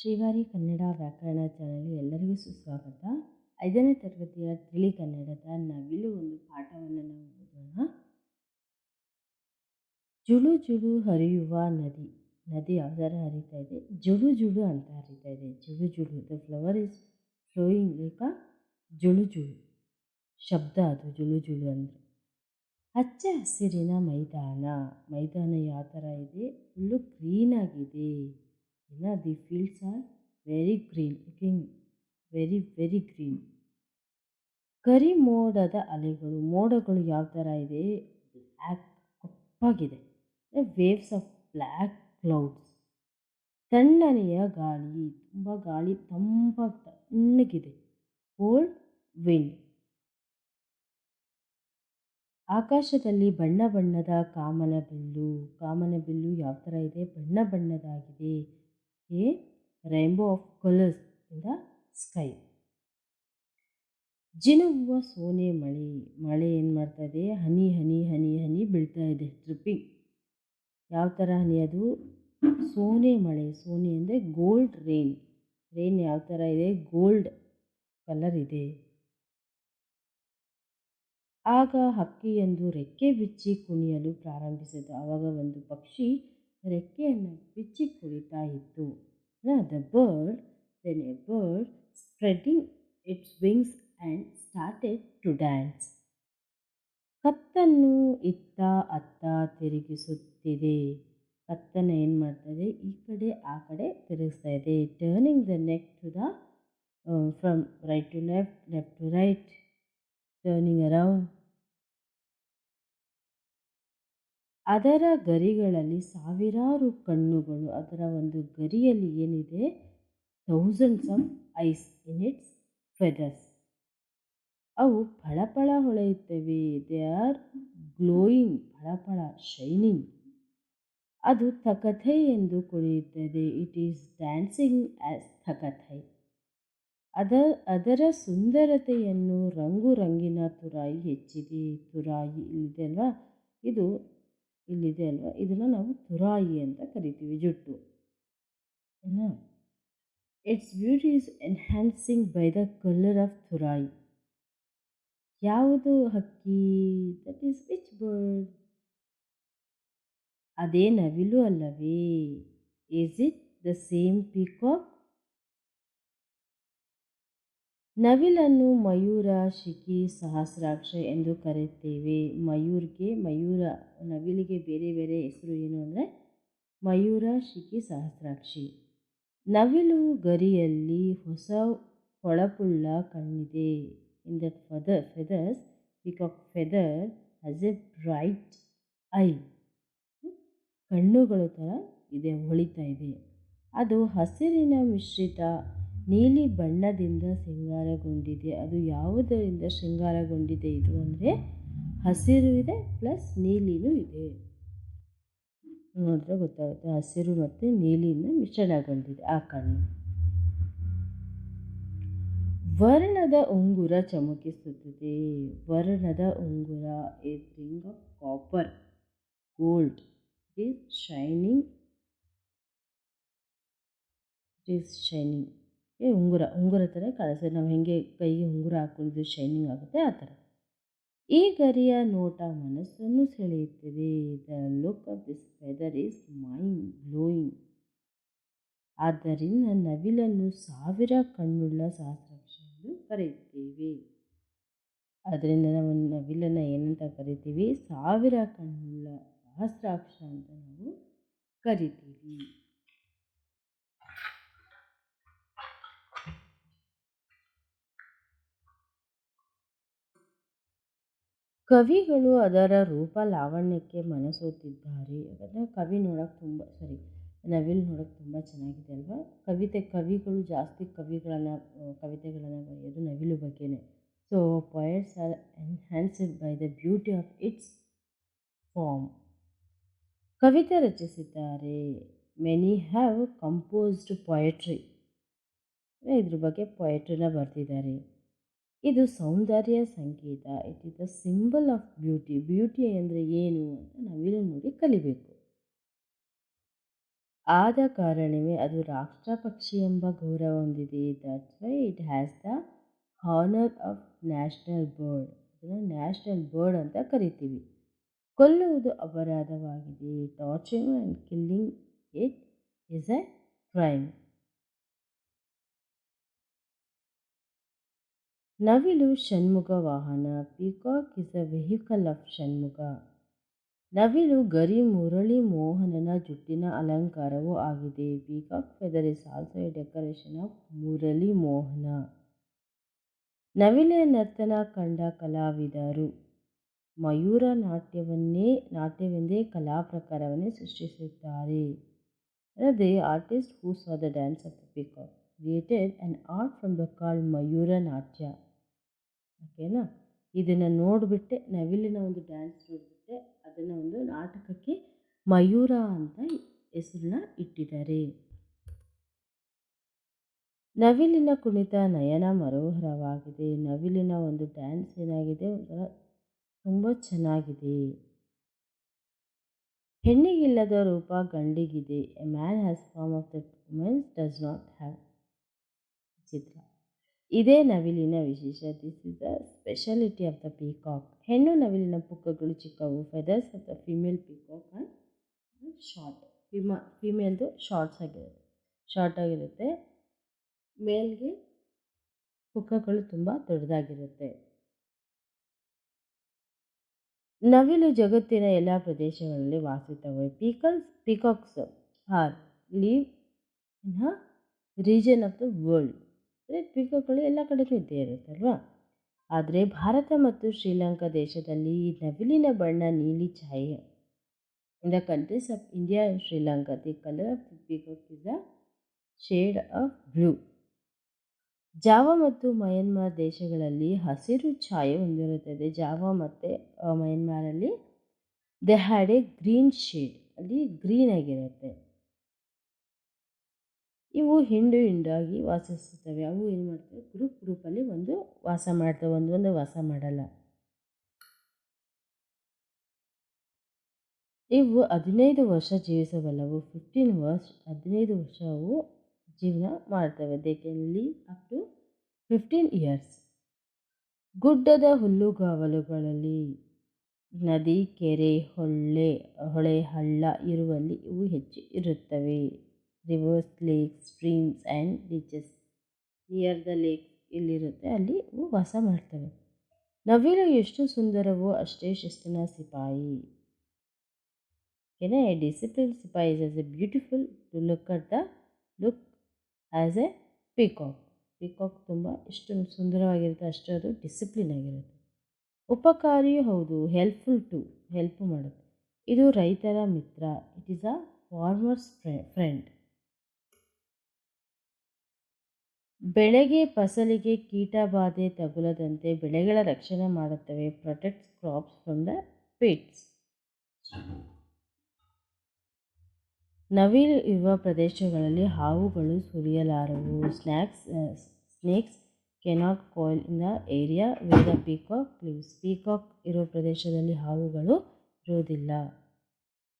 ಶ್ರೀವಾರಿ ಕನ್ನಡ ವ್ಯಾಕರಣ ಚಾನಲ್ಗೆ ಎಲ್ಲರಿಗೂ ಸುಸ್ವಾಗತ. ಐದನೇ ತರಗತಿಯ ತಿಳಿ ಕನ್ನಡದ ನವಿಲು ಒಂದು ಪಾಠವನ್ನು ನಾವು ಓದೋಣ. ಜುಳು ಜುಳು ಹರಿಯುವ ನದಿ. ನದಿ ಯಾವ್ದಾರ ಹರಿತಾ ಇದೆ? ಜುಳು ಜುಳು ಅಂತ ಹರಿತಾ ಇದೆ. ಜುಳು ಜುಳು the flower is flowing like ಜುಳು ಜುಳು. ಶಬ್ದ ಅದು, ಜುಳು ಜುಳು ಅಂದರೆ. ಹಚ್ಚ ಹಸಿರಿನ ಮೈದಾನ. ಮೈದಾನ ಯಾವ ಥರ ಇದೆ? ಫುಲ್ಲು ಗ್ರೀನಾಗಿದೆ ಇಲ್ಲ the fields are very green looking very very green ಕರಿ ಮೋಡದ ಅಲೆಗಳು, ಮೋಡಗಳು ಯಾವ ಥರ ಇದೆ? ಬ್ಲ್ಯಾಕ್ ಕಪ್ಪಾಗಿದೆ. ವೇವ್ಸ್ ಆಫ್ ಬ್ಲ್ಯಾಕ್ ಕ್ಲೌಡ್ಸ್ ತಣ್ಣನೆಯ ಗಾಳಿ, ತುಂಬ ಗಾಳಿ ತಂಪಾಗಿ ತಣ್ಣಗಿದೆ. ಕೋಲ್ಡ್ ವಿಂಡ್ ಆಕಾಶದಲ್ಲಿ ಬಣ್ಣ ಬಣ್ಣದ ಕಾಮನ ಬಿಲ್ಲು ಕಾಮನ ಬಿಲ್ಲು ಯಾವ ಥರ ಇದೆ? ಬಣ್ಣ ಬಣ್ಣದಾಗಿದೆ. A rainbow of colours the sky. ಜಿನುಗುವ ಸೋನೆ ಮಳೆ ಮಳೆ ಏನು ಮಾಡ್ತಾ ಇದೆ ಹನಿ ಹನಿ ಹನಿ ಹನಿ ಬೀಳ್ತಾ ಇದೆ ಡ್ರಿಪ್ಪಿಂಗ್. ಯಾವ ಥರ ಹನಿ ಅದು? ಸೋನೆ ಮಳೆ, ಸೋನೆ ಅಂದರೆ ಗೋಲ್ಡ್ ರೇನ್. ರೇನ್ ಯಾವ ಥರ ಇದೆ? ಗೋಲ್ಡ್ ಕಲರ್ ಇದೆ. ಆಗ ಹಕ್ಕಿಯೊಂದು ರೆಕ್ಕೆ ಬಿಚ್ಚಿ ಕುಣಿಯಲು ಪ್ರಾರಂಭಿಸಿತು ಆವಾಗ ಒಂದು ಪಕ್ಷಿ ರೆಕ್ಕೆಯನ್ನು ಬಿಚ್ಚಿ ಕುಳಿತಾ ಇತ್ತು the bird then a bird spreading its wings and started to dance. ಕತ್ತನ್ನು ಇತ್ತ ಅತ್ತ ತಿರುಗಿಸುತ್ತಿದೆ. ಕತ್ತನ್ನು ಏನು ಮಾಡ್ತದೆ? ಈ ಕಡೆ, ಆ ಕಡೆ ತಿರುಗಿಸ್ತಾ ಇದೆ. Turning the neck to the from right to left left to right turning around ಅದರ ಗರಿಗಳಲ್ಲಿ ಸಾವಿರಾರು ಕಣ್ಣುಗಳು, ಅದರ ಒಂದು ಗರಿಯಲ್ಲಿ ಏನಿದೆ? Thousands of eyes in its feathers ಅವು ಫಳಫಳ ಹೊಳೆಯುತ್ತವೆ. ದೇ ಆರ್ ಗ್ಲೋಯಿಂಗ್ ಫಳಫಳ ಶೈನಿಂಗ್ ಅದು ತಕಥೈ ಎಂದು ಕುಣಿಯುತ್ತದೆ. ಇಟ್ ಈಸ್ ಡ್ಯಾನ್ಸಿಂಗ್ ಆಸ್ ತಕಥೈ ಅದ, ಅದರ ಸುಂದರತೆಯನ್ನು ರಂಗು ರಂಗಿನ ತುರಾಯಿ ಹೆಚ್ಚಿದೆ. ತುರಾಯಿ ಇಲ್ಲಿದೆ ಅಲ್ವಾ? ಇದು ಇಲ್ಲಿದೆ ಅಲ್ವಾ? ಇದನ್ನು ನಾವು ತುರಾಯಿ ಅಂತ ಕರಿತೀವಿ, ಜುಟ್ಟು. ಏನು? It's beauty is enhancing by the colour of ತುರಾಯಿ. ಯಾವುದು ಹಕ್ಕಿ? ದಟ್ ಈಸ್ ವಿಚ್ ಬರ್ಡ್ ಅದೇ ನವಿಲು ಅಲ್ಲವೇ? Is it the same peacock ನವಿಲನ್ನು ಮಯೂರ ಶಿಖಿ ಸಹಸ್ರಾಕ್ಷ ಎಂದು ಕರೆಯುತ್ತೇವೆ. ಮಯೂರ್ಗೆ ಮಯೂರ, ನವಿಲಿಗೆ ಬೇರೆ ಬೇರೆ ಹೆಸರು ಏನು ಅಂದರೆ ಮಯೂರ ಶಿಖಿ ಸಹಸ್ರಾಕ್ಷಿ. ನವಿಲು ಗರಿಯಲ್ಲಿ ಹೊಸ ಹೊಳಪುಳ್ಳ ಕಣ್ಣಿದೆ. In that feather feathers peacock feather has a bright eye ಕಣ್ಣುಗಳು ಥರ ಇದೆ, ಹೊಳಿತಾ ಇದೆ. ಅದು ಹಸಿರಿನ ಮಿಶ್ರಿತ ನೀಲಿ ಬಣ್ಣದಿಂದ ಶೃಂಗಾರಗೊಂಡಿದೆ. ಅದು ಯಾವುದರಿಂದ ಶೃಂಗಾರಗೊಂಡಿದೆ ಇದು ಅಂದರೆ ಹಸಿರು ಇದೆ ಪ್ಲಸ್ ನೀಲಿನೂ ಇದೆ. ನೋಡಿದ್ರೆ ಗೊತ್ತಾಗುತ್ತೆ ಹಸಿರು ಮತ್ತು ನೀಲಿನ ಮಿಶ್ರಣಗೊಂಡಿದೆ ಆ ಕಣ್ಣು. ವರ್ಣದ ಉಂಗುರ ಚಮಕಿಸುತ್ತದೆ. ವರ್ಣದ ಉಂಗುರ is ring of copper gold it is shining. It is shining. ಉಂಗುರ ಉಂಗುರ ಥರ ಕಾಣಿಸ್ತದೆ ನಾವು ಹೆಂಗೆ ಕೈಗೆ ಉಂಗುರ ಹಾಕ್ಕೊಂಡಿದ್ದು ಶೈನಿಂಗ್ ಆಗುತ್ತೆ, ಆ ಥರ. ಈ ಗರಿಯ ನೋಟ ಮನಸ್ಸನ್ನು ಸೆಳೆಯುತ್ತದೆ. The look of this feather is mind blowing ಆದ್ದರಿಂದ ನವಿಲನ್ನು ಸಾವಿರ ಕಣ್ಣುಳ್ಳ ಸಹಸ್ರಾಕ್ಷ ಎಂದು ಕರೆಯುತ್ತೇವೆ. ಅದರಿಂದ ನಾವು ನವಿಲನ್ನು ಏನಂತ ಕರಿತೀವಿ? ಸಾವಿರ ಕಣ್ಣುಳ್ಳ ಸಹಸ್ರಾಕ್ಷ ಅಂತ ನಾವು ಕರಿತೀವಿ. ಕವಿಗಳು ಅದರ ರೂಪ ಲಾವಣ್ಯಕ್ಕೆ ಮನಸೋತಿದ್ದಾರೆ. ಯಾಕಂದರೆ ಕವಿ ನೋಡೋಕೆ ತುಂಬ ಸಾರಿ ನವಿಲು ನೋಡೋಕೆ ತುಂಬ ಚೆನ್ನಾಗಿದೆ ಅಲ್ವಾ? ಕವಿತೆ, ಕವಿಗಳು ಜಾಸ್ತಿ ಕವಿಗಳನ್ನು ಕವಿತೆಗಳನ್ನು ಬರೆಯೋದು ನವಿಲು ಬಗ್ಗೆನೇ. So poets are enhanced by the beauty of its form ಕವಿತೆ ರಚಿಸಿದ್ದಾರೆ. ಮೆನಿ ಹ್ಯಾವ್ ಕಂಪೋಸ್ಡ್ ಪೊಯೆಟ್ರಿ ಇದ್ರ ಬಗ್ಗೆ ಪೊಯೆಟ್ರಿನ ಬರೆದಿದ್ದಾರೆ. ಇದು ಸೌಂದರ್ಯ ಸಂಕೇತ it is the symbol of beauty. Beauty ಅಂದರೆ ಏನು ಅಂತ ನಾವಿಲ್ಲಿ ನೋಡಿ ಕಲಿಬೇಕು. ಆದ ಕಾರಣವೇ ಅದು ರಾಷ್ಟ್ರ ಪಕ್ಷಿ ಎಂಬ ಗೌರವ ಹೊಂದಿದೆ. That's why it has the honour of national bird ಇದನ್ನು ನ್ಯಾಷನಲ್ ಬರ್ಡ್ ಅಂತ ಕರಿತೀವಿ. ಕೊಲ್ಲುವುದು ಅಪರಾಧವಾಗಿದೆ. Torturing and killing it is a crime ನವಿಲು ಷಣ್ಮುಖ ವಾಹನ, peacock is a vehicle of Shanmukha. ನವಿಲು ಗರಿ ಮುರಳಿ ಮೋಹನನ ಜುಟ್ಟಿನ ಅಲಂಕಾರವೂ ಆಗಿದೆ. Peacock feather is also a decoration of Murali Mohana. Navile ನರ್ತನ ಕಂಡ ಕಲಾವಿದರು. ಮಯೂರ ನಾಟ್ಯವನ್ನೇ, ನಾಟ್ಯವೆಂದೇ ಕಲಾ ಪ್ರಕಾರವನ್ನೇ ಸೃಷ್ಟಿಸುತ್ತಾರೆ. ಅದೇ artist who saw the dance of the peacock created an art from the called Mayura Natya ಓಕೆನಾ? ಇದನ್ನು ನೋಡಿಬಿಟ್ಟೆ ನವಿಲಿನ ಒಂದು ಡ್ಯಾನ್ಸ್ ನೋಡಿಬಿಟ್ಟೆ, ಅದನ್ನು ಒಂದು ನಾಟಕಕ್ಕೆ ಮಯೂರ ಅಂತ ಹೆಸರನ್ನ ಇಟ್ಟಿದ್ದಾರೆ. ನವಿಲಿನ ಕುಣಿತ ನಯನ ಮನೋಹರವಾಗಿದೆ. ನವಿಲಿನ ಒಂದು ಡ್ಯಾನ್ಸ್ ಏನಾಗಿದೆ ಒಂಥರ ತುಂಬ ಚೆನ್ನಾಗಿದೆ. ಹೆಣ್ಣಿಗಿಲ್ಲದ ರೂಪ ಗಂಡಿಗಿದೆ. A man has form of the womens does not have ಚಿತ್ರ. ಇದೇ ನವಿಲಿನ ವಿಶೇಷ. This is the speciality of the peacock ಹೆಣ್ಣು ನವಿಲಿನ ಪುಕ್ಕಗಳು ಚಿಕ್ಕವು. Feathers of the female peacock and short ಫಿಮಾ ಫಿಮೇಲ್ದು ಶಾರ್ಟ್ಸ್ ಆಗಿರುತ್ತೆ. ಶಾರ್ಟ್ ಆಗಿರುತ್ತೆ. ಮೇಲ್ಗೆ ಪುಕ್ಕಗಳು ತುಂಬ ದೊಡ್ಡದಾಗಿರುತ್ತೆ. ನವಿಲು ಜಗತ್ತಿನ ಎಲ್ಲ ಪ್ರದೇಶಗಳಲ್ಲಿ ವಾಸಿಸುತ್ತವೆ pickles peacocks are live in a region of the world ಅಂದರೆ ಪೀಕಾಕ್ಗಳು ಎಲ್ಲ ಕಡೆಯೂ ಇದ್ದೇ ಇರುತ್ತಲ್ವಾ? ಆದರೆ ಭಾರತ ಮತ್ತು ಶ್ರೀಲಂಕಾ ದೇಶದಲ್ಲಿ ಈ ನವಿಲಿನ ಬಣ್ಣ ನೀಲಿ ಛಾಯೆ. In the countries of India and Sri Lanka the colour of peacock is the shade of blue Java ಮತ್ತು ಮಯನ್ಮಾರ್ ದೇಶಗಳಲ್ಲಿ ಹಸಿರು ಛಾಯೆ ಹೊಂದಿರುತ್ತದೆ. ಜಾವ ಮತ್ತು ಮಯನ್ಮಾರಲ್ಲಿ they had a green shade ಅಲ್ಲಿ ಗ್ರೀನ್ ಆಗಿರುತ್ತೆ. ಇವು ಹಿಂಡು ಹಿಂಡಾಗಿ ವಾಸಿಸುತ್ತವೆ. ಅವು ಏನು ಮಾಡ್ತವೆ? ಗ್ರೂಪ್ ಗ್ರೂಪಲ್ಲಿ ಒಂದು ವಾಸ ಮಾಡ್ತವೆ. ಒಂದೊಂದು ವಾಸ ಮಾಡಲ್ಲ. ಇವು ಹದಿನೈದು ವರ್ಷ ಜೀವಿಸಬಲ್ಲವು ಫಿಫ್ಟೀನ್ ವರ್ಷ, ಹದಿನೈದು ವರ್ಷ ಅವು ಜೀವನ ಮಾಡ್ತವೆ. They can up to fifteen years ಗುಡ್ಡದ ಹುಲ್ಲುಗಾವಲುಗಳಲ್ಲಿ, ನದಿ, ಕೆರೆ, ಹೊಳ್ಳೆ, ಹೊಳೆ ಹಳ್ಳ ಇರುವಲ್ಲಿ ಇವು ಹೆಚ್ಚು ಇರುತ್ತವೆ. Rivers lakes streams and beaches near the lake ಇಲ್ಲಿರುತ್ತೆ, ಅಲ್ಲಿ ಇವು ವಾಸ ಮಾಡ್ತವೆ. ನವಿಲು ಎಷ್ಟು ಸುಂದರವೋ ಅಷ್ಟೇ ಶಿಸ್ತಿನ ಸಿಪಾಯಿ. ಏನೇ ಡಿಸಿಪ್ಲಿನ್ ಸಿಪಾಯಿ is a beautiful to look at the look as a peacock peacock ತುಂಬ ಎಷ್ಟು ಸುಂದರವಾಗಿರುತ್ತೆ, ಅಷ್ಟು ಅದು ಡಿಸಿಪ್ಲಿನ್ ಆಗಿರುತ್ತೆ. ಉಪಕಾರಿಯೂ ಹೌದು ಹೆಲ್ಪ್ಫುಲ್ ಟು ಹೆಲ್ಪ್ ಮಾಡುತ್ತೆ. ಇದು ರೈತರ ಮಿತ್ರ it is a farmers friend ಬೆಳೆಗೆ ಫಸಲಿಗೆ ಕೀಟ ಬಾಧೆ ತಗುಲದಂತೆ ಬೆಳೆಗಳ ರಕ್ಷಣೆ ಮಾಡುತ್ತವೆ. Protects crops from the pits. ನವಿಲು ಇರುವ ಪ್ರದೇಶಗಳಲ್ಲಿ ಹಾವುಗಳು ಸುರಿಯಲಾರವು. Snacks snakes cannot coil in the area with the peacock lives peacock ಇರೋ ಪ್ರದೇಶದಲ್ಲಿ ಹಾವುಗಳು ಇರೋದಿಲ್ಲ